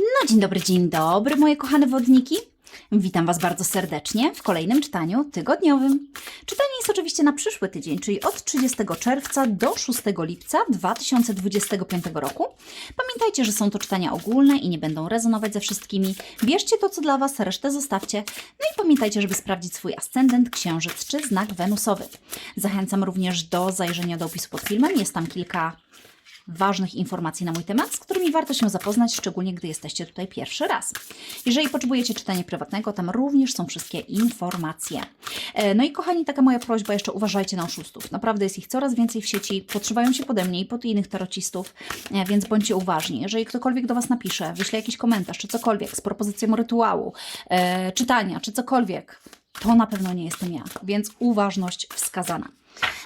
No dzień dobry, dzień dobry moje kochane wodniki. Witam Was bardzo serdecznie w kolejnym czytaniu tygodniowym. Czytanie jest oczywiście na przyszły tydzień, czyli od 30 czerwca do 6 lipca 2025 roku. Pamiętajcie, że są to czytania ogólne i nie będą rezonować ze wszystkimi. Bierzcie to, co dla Was, resztę zostawcie. No i pamiętajcie, żeby sprawdzić swój ascendent, księżyc czy znak wenusowy. Zachęcam również do zajrzenia do opisu pod filmem. Jest tam kilka ważnych informacji na mój temat, z którymi warto się zapoznać, szczególnie gdy jesteście tutaj pierwszy raz. Jeżeli potrzebujecie czytania prywatnego, tam również są wszystkie informacje. E, No i kochani, taka moja prośba, jeszcze uważajcie na oszustów. Naprawdę jest ich coraz więcej w sieci, podszywają się pode mnie i pod innych tarocistów, e, więc bądźcie uważni. Jeżeli ktokolwiek do Was napisze, wyśle jakiś komentarz, czy cokolwiek z propozycją rytuału, e, czytania, czy cokolwiek, to na pewno nie jestem ja, więc uważność wskazana.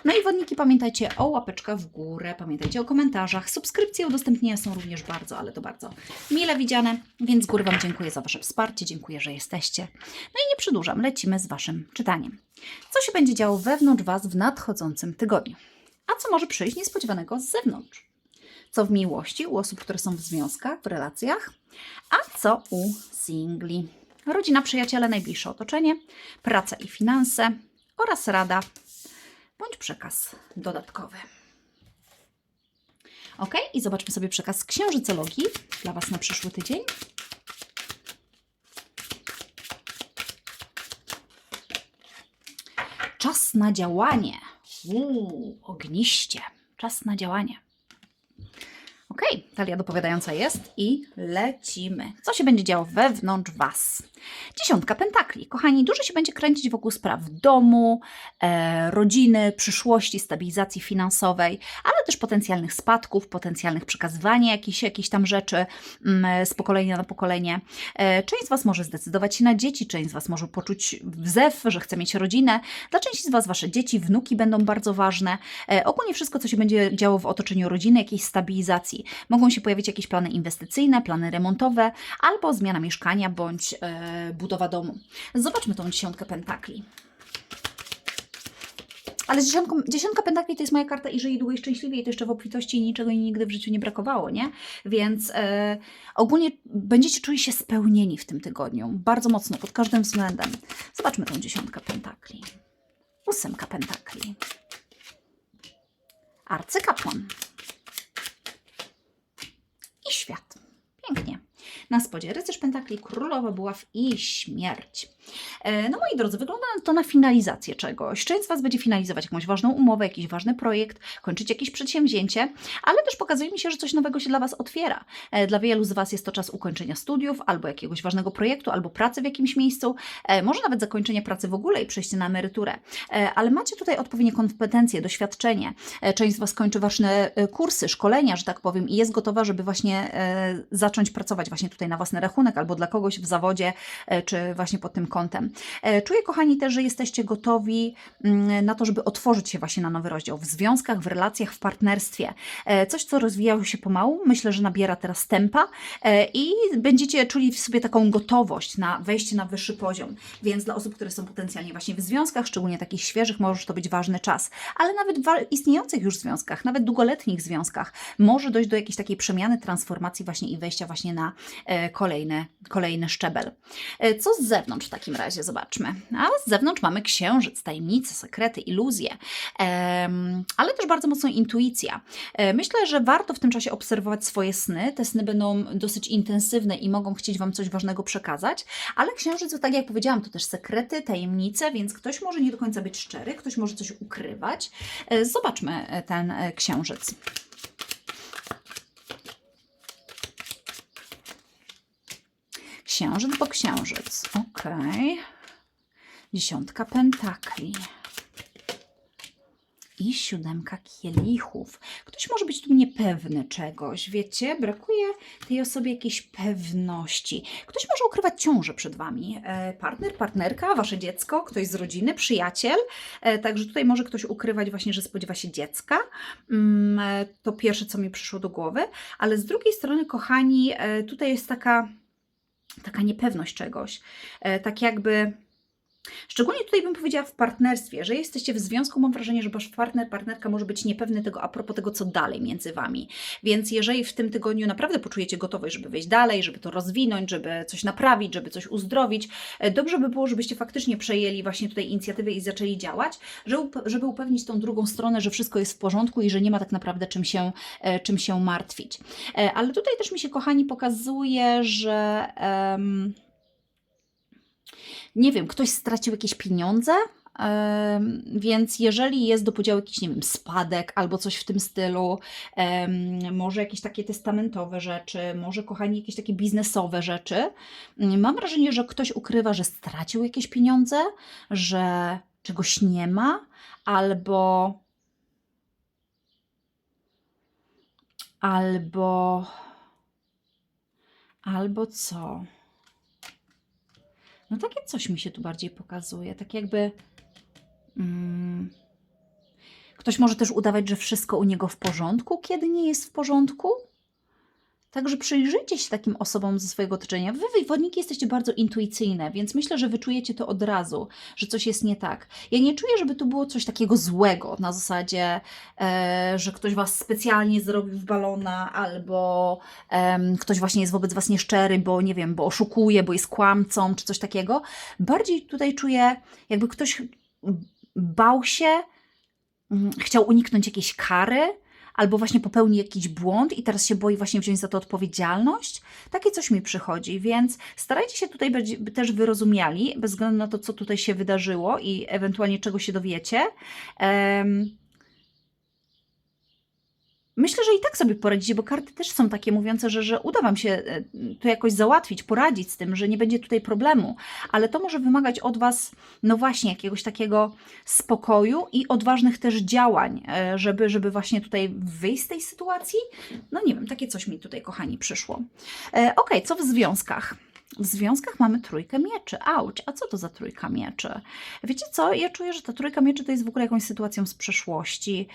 No i wodniki, pamiętajcie o łapeczkach w górę, pamiętajcie o komentarzach. Subskrypcje, udostępnienia są również bardzo, ale to bardzo mile widziane, więc z góry Wam dziękuję za Wasze wsparcie, dziękuję, że jesteście. No i nie przedłużam, lecimy z Waszym czytaniem. Co się będzie działo wewnątrz Was w nadchodzącym tygodniu? A co może przyjść niespodziewanego z zewnątrz? Co w miłości u osób, które są w związkach, w relacjach, a co u singli? Rodzina, przyjaciele, najbliższe otoczenie, praca i finanse oraz rada bądź przekaz dodatkowy. Ok, i zobaczmy sobie przekaz księżycologii dla Was na przyszły tydzień. Czas na działanie. Uuu, ogniście. Czas na działanie. Ok, talia dopowiadająca jest i lecimy. Co się będzie działo wewnątrz Was? Dziesiątka pentakli. Kochani, dużo się będzie kręcić wokół spraw domu, e, rodziny, przyszłości, stabilizacji finansowej, ale też potencjalnych spadków, potencjalnych przekazywania jakichś, jakichś tam rzeczy mm, z pokolenia na pokolenie. E, część z Was może zdecydować się na dzieci, część z Was może poczuć wzew, że chce mieć rodzinę. Dla części z Was Wasze dzieci, wnuki będą bardzo ważne. E, ogólnie wszystko, co się będzie działo w otoczeniu rodziny, jakiejś stabilizacji. Mogą się pojawić jakieś plany inwestycyjne, plany remontowe, albo zmiana mieszkania, bądź e, budowa domu. Zobaczmy tą dziesiątkę pentakli. Ale z dziesiątką, dziesiątka pentakli to jest moja karta i żyję długo i szczęśliwie i to jeszcze w obfitości i niczego mi nigdy w życiu nie brakowało, nie? Więc e, ogólnie będziecie czuli się spełnieni w tym tygodniu. Bardzo mocno, pod każdym względem. Zobaczmy tą dziesiątkę pentakli. Ósemka pentakli. Arcykapłan. Świat. Pięknie. Na spodzie rycerz pentakli, królowa buław i śmierć. E, No moi drodzy, wygląda to na finalizację czegoś. Część z Was będzie finalizować jakąś ważną umowę, jakiś ważny projekt, kończyć jakieś przedsięwzięcie, ale też pokazuje mi się, że coś nowego się dla Was otwiera. E, Dla wielu z Was jest to czas ukończenia studiów, albo jakiegoś ważnego projektu, albo pracy w jakimś miejscu, e, może nawet zakończenie pracy w ogóle i przejście na emeryturę. Ale macie tutaj odpowiednie kompetencje, doświadczenie. Część z Was kończy ważne kursy, szkolenia, że tak powiem, i jest gotowa, żeby właśnie zacząć pracować właśnie tutaj na własny rachunek, albo dla kogoś w zawodzie, e, czy właśnie pod tym kątem. E, Czuję, kochani, też, że jesteście gotowi mm, na to, żeby otworzyć się właśnie na nowy rozdział w związkach, w relacjach, w partnerstwie. E, Coś, co rozwijało się pomału, myślę, że nabiera teraz tempa i będziecie czuli w sobie taką gotowość na wejście na wyższy poziom. Więc dla osób, które są potencjalnie właśnie w związkach, szczególnie takich świeżych, może to być ważny czas. Ale nawet w istniejących już związkach, nawet długoletnich związkach, może dojść do jakiejś takiej przemiany, transformacji właśnie i wejścia właśnie na kolejny, kolejny szczebel. E, Co z zewnątrz w takim razie? Zobaczmy. A z zewnątrz mamy księżyc, tajemnice, sekrety, iluzje, ale też bardzo mocną intuicja. E, Myślę, że warto w tym czasie obserwować swoje sny. Te sny będą dosyć intensywne i mogą chcieć Wam coś ważnego przekazać, ale księżyc, tak jak powiedziałam, to też sekrety, tajemnice, więc ktoś może nie do końca być szczery, ktoś może coś ukrywać. E, Zobaczmy e, ten e, księżyc. Księżyc, bo księżyc. Okej. Dziesiątka pentakli. I siódemka kielichów. Ktoś może być tu niepewny czegoś, wiecie? Brakuje tej osobie jakiejś pewności. Ktoś może ukrywać ciążę przed wami. E, partner, partnerka, wasze dziecko, ktoś z rodziny, przyjaciel. E, także tutaj może ktoś ukrywać właśnie, że spodziewa się dziecka. Mm, e, to pierwsze, co mi przyszło do głowy. Ale z drugiej strony, kochani, e, tutaj jest taka taka niepewność czegoś. E, tak jakby Szczególnie tutaj bym powiedziała w partnerstwie, że jesteście w związku, mam wrażenie, że wasz partner, partnerka może być niepewny tego a propos tego, co dalej między wami. Więc jeżeli w tym tygodniu naprawdę poczujecie gotowość, żeby wejść dalej, żeby to rozwinąć, żeby coś naprawić, żeby coś uzdrowić, e, dobrze by było, żebyście faktycznie przejęli właśnie tutaj inicjatywę i zaczęli działać, żeby, upewnić tą drugą stronę, że wszystko jest w porządku i że nie ma tak naprawdę czym się, e, czym się martwić. E, Ale tutaj też mi się, kochani, pokazuje, że. em, nie wiem, ktoś stracił jakieś pieniądze, więc jeżeli jest do podziału jakiś, nie wiem, spadek albo coś w tym stylu, może jakieś takie testamentowe rzeczy, może, kochani, jakieś takie biznesowe rzeczy, mm, mam wrażenie, że ktoś ukrywa, że stracił jakieś pieniądze, że czegoś nie ma, albo. Albo. Albo co? No takie coś mi się tu bardziej pokazuje. Tak jakby. Mm, ktoś może też udawać, że wszystko u niego w porządku, kiedy nie jest w porządku. Także przyjrzyjcie się takim osobom ze swojego otoczenia. Wy, wy, wodniki, jesteście bardzo intuicyjne, więc myślę, że wyczujecie to od razu, że coś jest nie tak. Ja nie czuję, żeby tu było coś takiego złego, na zasadzie, e, że ktoś was specjalnie zrobił w balona, albo em, ktoś właśnie jest wobec was nieszczery, bo nie wiem, bo oszukuje, bo jest kłamcą, czy coś takiego. Bardziej tutaj czuję, jakby ktoś bał się, mm, chciał uniknąć jakiejś kary, albo właśnie popełni jakiś błąd i teraz się boi właśnie wziąć za to odpowiedzialność. Takie coś mi przychodzi, więc starajcie się tutaj być by też wyrozumiali, bez względu na to, co tutaj się wydarzyło i ewentualnie czego się dowiecie. Em, Myślę, że i tak sobie poradzicie, bo karty też są takie mówiące, że, że uda Wam się e, to jakoś załatwić, poradzić z tym, że nie będzie tutaj problemu, ale to może wymagać od Was, no właśnie, jakiegoś takiego spokoju i odważnych też działań, e, żeby, żeby właśnie tutaj wyjść z tej sytuacji. No nie wiem, takie coś mi tutaj, kochani, przyszło. E, ok, co w związkach? W związkach mamy trójkę mieczy. Auć, a co to za trójka mieczy? Wiecie co? Ja czuję, że ta trójka mieczy to jest w ogóle jakąś sytuacją z przeszłości,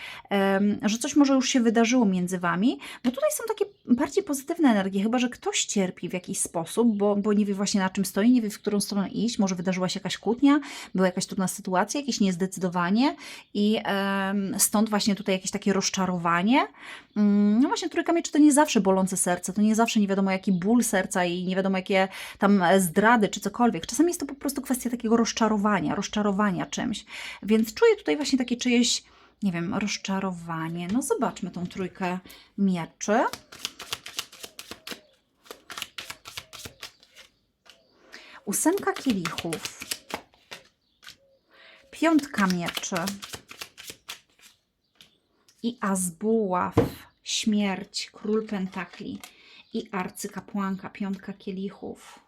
że coś może już się wydarzyło między wami, bo tutaj są takie bardziej pozytywne energie, chyba że ktoś cierpi w jakiś sposób, bo, bo nie wie właśnie na czym stoi, nie wie w którą stronę iść, może wydarzyła się jakaś kłótnia, była jakaś trudna sytuacja, jakieś niezdecydowanie i stąd właśnie tutaj jakieś takie rozczarowanie. Mm, No właśnie trójka mieczy to nie zawsze bolące serce, to nie zawsze nie wiadomo jaki ból serca i nie wiadomo jakie tam e, zdrady czy cokolwiek. Czasami jest to po prostu kwestia takiego rozczarowania, rozczarowania czymś. Więc czuję tutaj właśnie takie czyjeś, nie wiem, rozczarowanie. No zobaczmy tą trójkę mieczy. Ósemka kielichów. Piątka mieczy. I as buław, śmierć, król pentakli i arcykapłanka, piątka kielichów.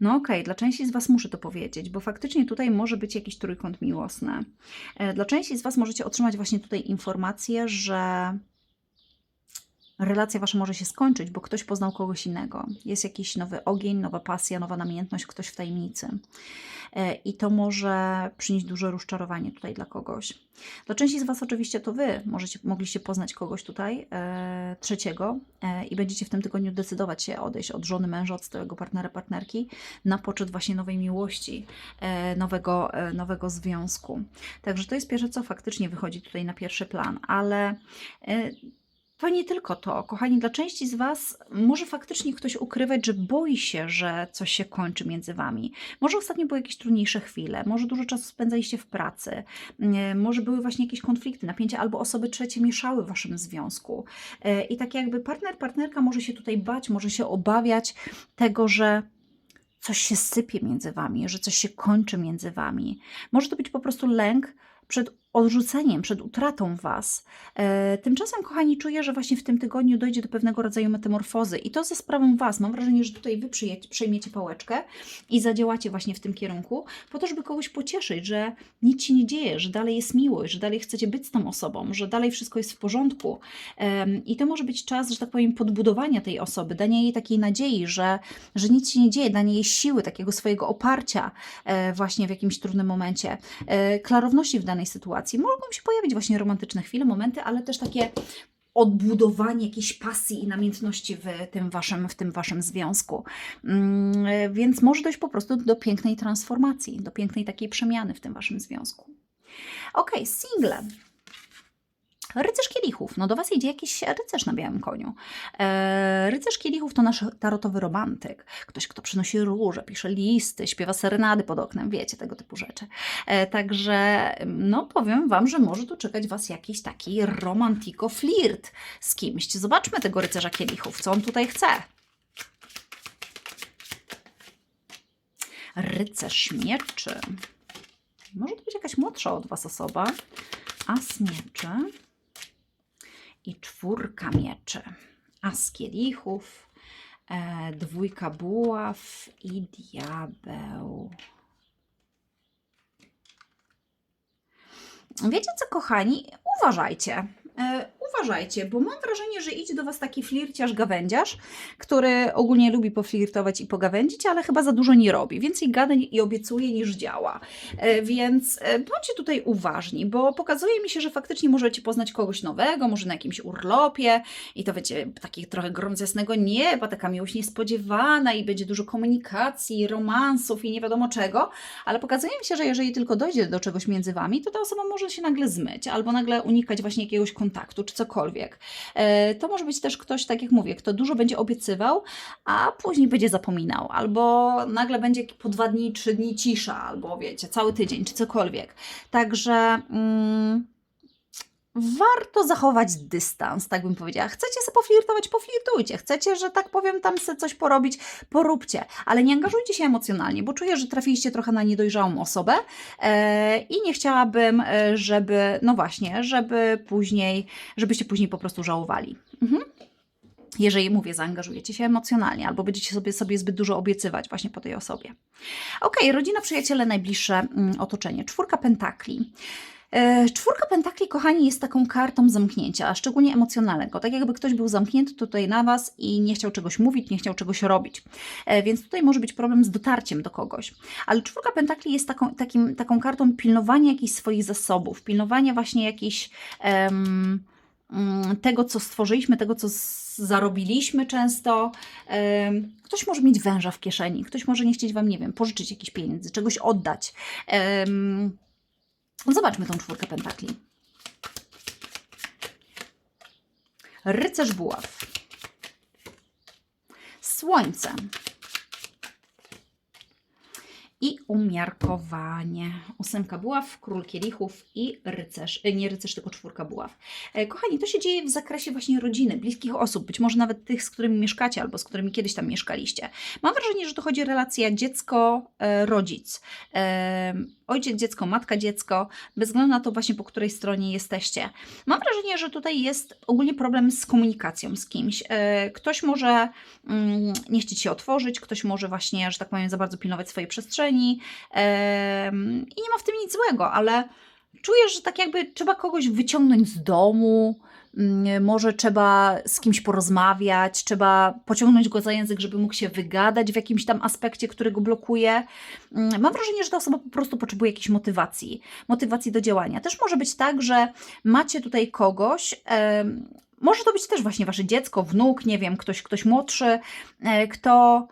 No okej, dla części z Was muszę to powiedzieć, bo faktycznie tutaj może być jakiś trójkąt miłosny. E, Dla części z Was możecie otrzymać właśnie tutaj informację, że relacja Wasza może się skończyć, bo ktoś poznał kogoś innego. Jest jakiś nowy ogień, nowa pasja, nowa namiętność, ktoś w tajemnicy. E, I to może przynieść duże rozczarowanie tutaj dla kogoś. Dla części z Was oczywiście to Wy możecie, mogliście poznać kogoś tutaj e, trzeciego e, i będziecie w tym tygodniu decydować się odejść od żony, męża, od stałego partnera, partnerki na poczet właśnie nowej miłości, e, nowego, e, nowego związku. Także to jest pierwsze, co faktycznie wychodzi tutaj na pierwszy plan, ale e, to nie tylko to. Kochani, dla części z Was może faktycznie ktoś ukrywać, że boi się, że coś się kończy między Wami. Może ostatnio były jakieś trudniejsze chwile, może dużo czasu spędzaliście w pracy, może były właśnie jakieś konflikty, napięcia, albo osoby trzecie mieszały w Waszym związku. E, I tak jakby partner, partnerka może się tutaj bać, może się obawiać tego, że coś się sypie między Wami, że coś się kończy między Wami. Może to być po prostu lęk przed odrzuceniem, przed utratą Was. E, tymczasem, kochani, czuję, że właśnie w tym tygodniu dojdzie do pewnego rodzaju metamorfozy i to ze sprawą Was. Mam wrażenie, że tutaj Wy przejmiecie pałeczkę i zadziałacie właśnie w tym kierunku, po to, żeby kogoś pocieszyć, że nic się nie dzieje, że dalej jest miłość, że dalej chcecie być z tą osobą, że dalej wszystko jest w porządku. I to może być czas, że tak powiem, podbudowania tej osoby, dania jej takiej nadziei, że, że nic się nie dzieje, dania jej siły, takiego swojego oparcia e, właśnie w jakimś trudnym momencie, e, klarowności w danej sytuacji. Mogą się pojawić właśnie romantyczne chwile, momenty, ale też takie odbudowanie jakiejś pasji i namiętności w tym waszym, w tym waszym związku. Mm, Więc może dojść po prostu do pięknej transformacji, do pięknej takiej przemiany w tym waszym związku. Ok, single. Rycerz kielichów. No do Was idzie jakiś rycerz na białym koniu. E, rycerz kielichów to nasz tarotowy romantyk. Ktoś, kto przynosi róże, pisze listy, śpiewa serenady pod oknem, wiecie, tego typu rzeczy. E, także, no powiem Wam, że może tu czekać Was jakiś taki romantiko flirt z kimś. Zobaczmy tego rycerza kielichów, co on tutaj chce. Rycerz mieczy. Może to być jakaś młodsza od Was osoba. As mieczy i czwórka mieczy. As kielichów, e, dwójka buław i diabeł. Wiecie co, kochani? Uważajcie. E, uważajcie, bo mam wrażenie, że idzie do Was taki flirciarz gawędziarz, który ogólnie lubi poflirtować i pogawędzić, ale chyba za dużo nie robi. Więcej gada i obiecuje niż działa. E, więc e, bądźcie tutaj uważni, bo pokazuje mi się, że faktycznie możecie poznać kogoś nowego, może na jakimś urlopie i to będzie taki trochę grom z jasnego nieba, taka miłość niespodziewana i będzie dużo komunikacji, romansów i nie wiadomo czego, ale pokazuje mi się, że jeżeli tylko dojdzie do czegoś między Wami, to ta osoba może się nagle zmyć albo nagle unikać właśnie jakiegoś kontaktu czy cokolwiek. E, To może być też ktoś, tak jak mówię, kto dużo będzie obiecywał, a później będzie zapominał, albo nagle będzie po dwa dni, trzy dni cisza, albo wiecie, cały tydzień, czy cokolwiek. Także mm, warto zachować dystans, tak bym powiedziała. Chcecie sobie poflirtować, poflirtujcie. Chcecie, że tak powiem, tam sobie coś porobić, poróbcie, ale nie angażujcie się emocjonalnie, bo czuję, że trafiliście trochę na niedojrzałą osobę e, i nie chciałabym, e, żeby, no właśnie, żeby później, żebyście później po prostu żałowali. Mhm jeżeli mówię, zaangażujecie się emocjonalnie albo będziecie sobie, sobie zbyt dużo obiecywać właśnie po tej osobie. Ok, rodzina, przyjaciele, najbliższe mm, otoczenie. Czwórka pentakli. E, Czwórka pentakli, kochani, jest taką kartą zamknięcia, a szczególnie emocjonalnego. Tak jakby ktoś był zamknięty tutaj na Was i nie chciał czegoś mówić, nie chciał czegoś robić. E, Więc tutaj może być problem z dotarciem do kogoś. Ale czwórka pentakli jest taką, takim, taką kartą pilnowania jakichś swoich zasobów, pilnowania właśnie jakichś mm, tego, co stworzyliśmy, tego, co zarobiliśmy często. Ktoś może mieć węża w kieszeni, ktoś może nie chcieć Wam, nie wiem, pożyczyć jakichś pieniędzy, czegoś oddać. Zobaczmy tą czwórkę pentakli. Rycerz buław. Słońce. I umiarkowanie. Ósemka buław, król kielichów i rycerz. e, Nie rycerz, tylko czwórka buław. E, Kochani, to się dzieje w zakresie właśnie rodziny, bliskich osób, być może nawet tych, z którymi mieszkacie albo z którymi kiedyś tam mieszkaliście. Mam wrażenie, że to chodzi o relację dziecko-rodzic. Ojciec, dziecko, matka, dziecko, bez względu na to właśnie po której stronie jesteście. Mam wrażenie, że tutaj jest ogólnie problem z komunikacją z kimś. E, Ktoś może mm, nie chcieć się otworzyć, ktoś może właśnie, że tak powiem, za bardzo pilnować swojej przestrzeni i nie ma w tym nic złego, ale czuję, że tak jakby trzeba kogoś wyciągnąć z domu, mm, może trzeba z kimś porozmawiać, trzeba pociągnąć go za język, żeby mógł się wygadać w jakimś tam aspekcie, który go blokuje. Mm, Mam wrażenie, że ta osoba po prostu potrzebuje jakiejś motywacji, motywacji do działania. Też może być tak, że macie tutaj kogoś, może to być też właśnie wasze dziecko, wnuk, nie wiem, ktoś, ktoś młodszy, e, kto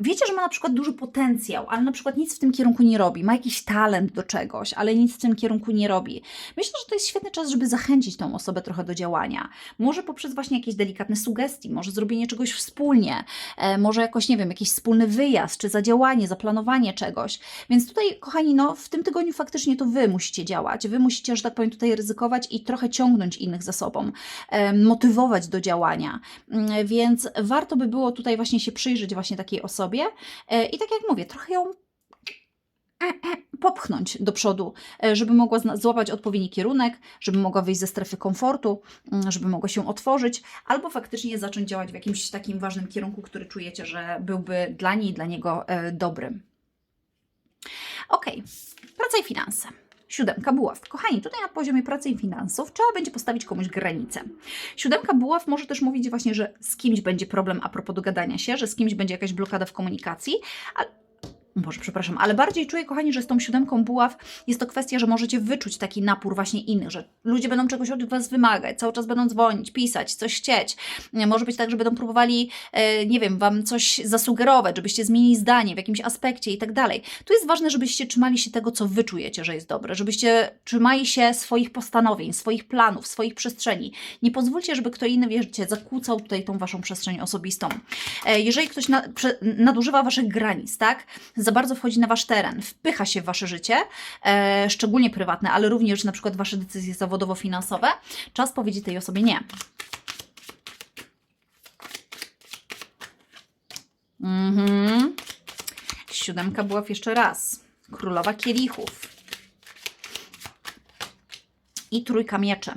wiecie, że ma na przykład duży potencjał, ale na przykład nic w tym kierunku nie robi, ma jakiś talent do czegoś, ale nic w tym kierunku nie robi. Myślę, że to jest świetny czas, żeby zachęcić tą osobę trochę do działania. Może poprzez właśnie jakieś delikatne sugestie, może zrobienie czegoś wspólnie, e, może jakoś, nie wiem, jakiś wspólny wyjazd, czy zadziałanie, zaplanowanie czegoś. Więc tutaj, kochani, no w tym tygodniu faktycznie to Wy musicie działać. Wy musicie, że tak powiem, tutaj ryzykować i trochę ciągnąć innych za sobą, e, motywować do działania. Mm, Więc warto by było tutaj właśnie się przyjrzeć właśnie takiej osobie e, i tak jak mówię, trochę ją e, e, popchnąć do przodu, żeby mogła złapać odpowiedni kierunek, żeby mogła wyjść ze strefy komfortu, mm, żeby mogła się otworzyć, albo faktycznie zacząć działać w jakimś takim ważnym kierunku, który czujecie, że byłby dla niej dla niego dobrym. Ok, praca i finanse. Siódemka buław. Kochani, tutaj na poziomie pracy i finansów trzeba będzie postawić komuś granicę. Siódemka buław może też mówić właśnie, że z kimś będzie problem a propos dogadania się, że z kimś będzie jakaś blokada w komunikacji, a Boże, przepraszam, ale bardziej czuję, kochani, że z tą siódemką buław jest to kwestia, że możecie wyczuć taki napór właśnie innych, że ludzie będą czegoś od Was wymagać, cały czas będą dzwonić, pisać, coś chcieć. Może być tak, że będą próbowali, e, nie wiem, Wam coś zasugerować, żebyście zmienili zdanie w jakimś aspekcie i tak dalej. Tu jest ważne, żebyście trzymali się tego, co Wy czujecie, że jest dobre, żebyście trzymali się swoich postanowień, swoich planów, swoich przestrzeni. Nie pozwólcie, żeby kto inny, wiecie, zakłócał tutaj tą Waszą przestrzeń osobistą. E, Jeżeli ktoś nadużywa Waszych granic, tak, za bardzo wchodzi na Wasz teren, wpycha się w Wasze życie, e, szczególnie prywatne, ale również na przykład Wasze decyzje zawodowo-finansowe, czas powiedzieć tej osobie nie. Mhm. Siódemka buław jeszcze raz. Królowa kielichów. I trójka mieczy.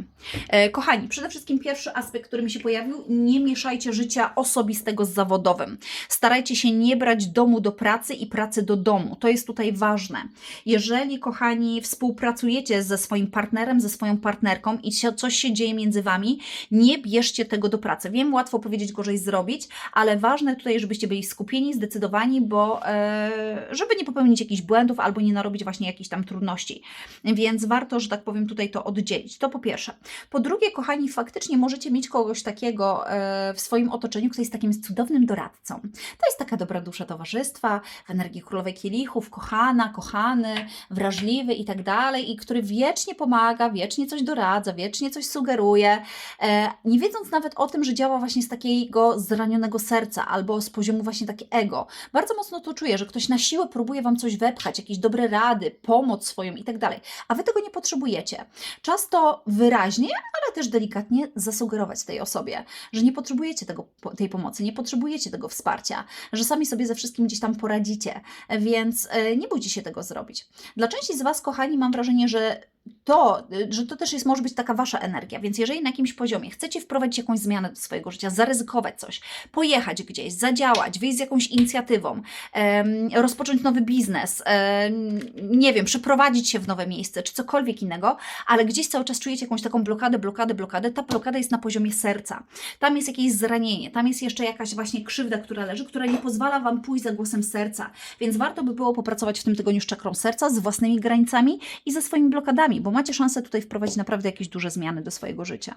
E, kochani, przede wszystkim pierwszy aspekt, który mi się pojawił, nie mieszajcie życia osobistego z zawodowym. Starajcie się nie brać domu do pracy i pracy do domu. To jest tutaj ważne. Jeżeli, kochani, współpracujecie ze swoim partnerem, ze swoją partnerką i coś się dzieje między wami, nie bierzcie tego do pracy. Wiem, łatwo powiedzieć, gorzej zrobić, ale ważne tutaj, żebyście byli skupieni, zdecydowani, bo e, żeby nie popełnić jakichś błędów albo nie narobić właśnie jakichś tam trudności. Więc warto, że tak powiem, tutaj to oddzielić. To po pierwsze. Po drugie, kochani, faktycznie możecie mieć kogoś takiego e, w swoim otoczeniu, kto jest takim cudownym doradcą. To jest taka dobra dusza towarzystwa, w energii królowej kielichów, kochana, kochany, wrażliwy i tak dalej, i który wiecznie pomaga, wiecznie coś doradza, wiecznie coś sugeruje, e, nie wiedząc nawet o tym, że działa właśnie z takiego zranionego serca albo z poziomu właśnie takie ego. Bardzo mocno to czuję, że ktoś na siłę próbuje Wam coś wepchać, jakieś dobre rady, pomoc swoją i tak dalej, a Wy tego nie potrzebujecie. Czas to wyraźnie, ale też delikatnie zasugerować tej osobie, że nie potrzebujecie tego, tej pomocy, nie potrzebujecie tego wsparcia, że sami sobie ze wszystkim gdzieś tam poradzicie, więc e, nie bójcie się tego zrobić. Dla części z Was, kochani, mam wrażenie, że to, że to też jest, może być taka wasza energia, więc jeżeli na jakimś poziomie chcecie wprowadzić jakąś zmianę do swojego życia, zaryzykować coś, pojechać gdzieś, zadziałać, wyjść z jakąś inicjatywą, em, rozpocząć nowy biznes, em, nie wiem, przeprowadzić się w nowe miejsce, czy cokolwiek innego, ale gdzieś cały czas czujecie jakąś taką blokadę, blokadę, blokadę, ta blokada jest na poziomie serca. Tam jest jakieś zranienie, tam jest jeszcze jakaś właśnie krzywda, która leży, która nie pozwala Wam pójść za głosem serca, więc warto by było popracować w tym tygodniu z czakrą serca, z własnymi granicami i ze swoimi blokadami, bo macie szansę tutaj wprowadzić naprawdę jakieś duże zmiany do swojego życia.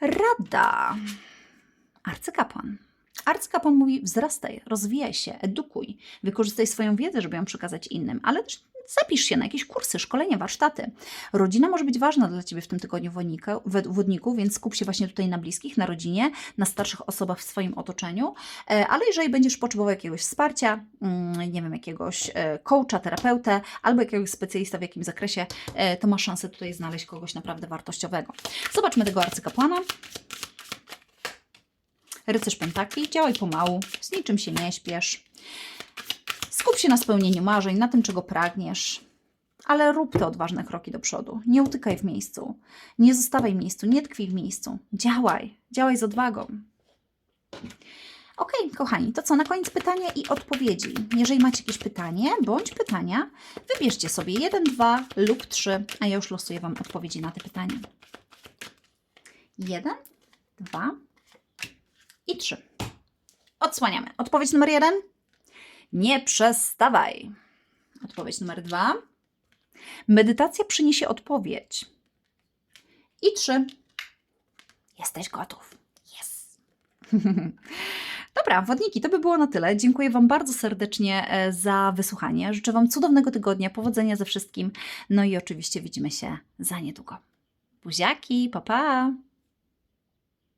Rada. Arcykapłan. Arcykapłan mówi: wzrastaj, rozwijaj się, edukuj, wykorzystaj swoją wiedzę, żeby ją przekazać innym, ale też zapisz się na jakieś kursy, szkolenia, warsztaty. Rodzina może być ważna dla Ciebie w tym tygodniu wodnika- wodniku, więc skup się właśnie tutaj na bliskich, na rodzinie, na starszych osobach w swoim otoczeniu. E, Ale jeżeli będziesz potrzebował jakiegoś wsparcia, mm, nie wiem, jakiegoś e, coacha, terapeutę albo jakiegoś specjalista w jakimś zakresie, e, to masz szansę tutaj znaleźć kogoś naprawdę wartościowego. Zobaczmy tego arcykapłana. Rycerz Pentakli, działaj pomału, z niczym się nie śpiesz. Skup się na spełnieniu marzeń, na tym, czego pragniesz, ale rób te odważne kroki do przodu. Nie utykaj w miejscu, nie zostawaj miejscu, nie tkwij w miejscu. Działaj, działaj z odwagą. Ok, kochani, to co na koniec pytania i odpowiedzi. Jeżeli macie jakieś pytanie bądź pytania, wybierzcie sobie jeden, dwa lub trzy, a ja już losuję Wam odpowiedzi na te pytania. Jeden, dwa i trzy. Odsłaniamy. Odpowiedź numer jeden. Nie przestawaj. Odpowiedź numer dwa. Medytacja przyniesie odpowiedź. I trzy. Jesteś gotów. Yes. Dobra, wodniki, to by było na tyle. Dziękuję Wam bardzo serdecznie e, za wysłuchanie. Życzę Wam cudownego tygodnia, powodzenia ze wszystkim. No i oczywiście widzimy się za niedługo. Buziaki, pa pa!